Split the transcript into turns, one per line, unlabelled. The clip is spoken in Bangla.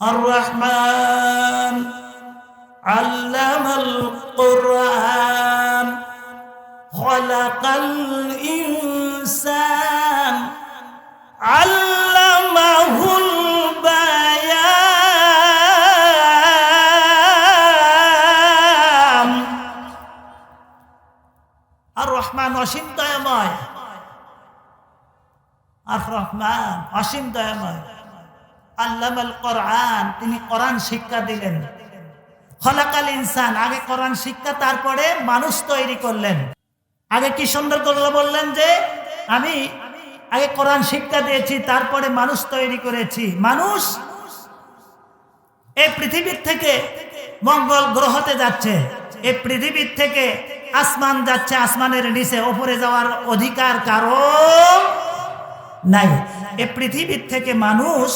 الرحمن علم القرآن خلق الإنسان علمه البيان আর রহমান অসীম দয়াময় আর রহমান অসীম দয়াময় আল্লামাল কোরআন, তিনি কোরআন শিক্ষা দিলেন। খলাকাল ইনসান, আগে কোরআন শিক্ষা, তারপরে মানুষ তৈরি করলেন। আগে কি সুন্দর করে বললেন যে, আমি আগে কোরআন শিক্ষা দিয়েছি, তারপরে মানুষ তৈরি করেছি। মানুষ এই পৃথিবীর থেকে মঙ্গল গ্রহতে যাচ্ছে এই পৃথিবীর থেকে আসমান যাচ্ছে, আসমানের নিচে, ওপরে যাওয়ার অধিকার কারও নাই। এ পৃথিবীর থেকে মানুষ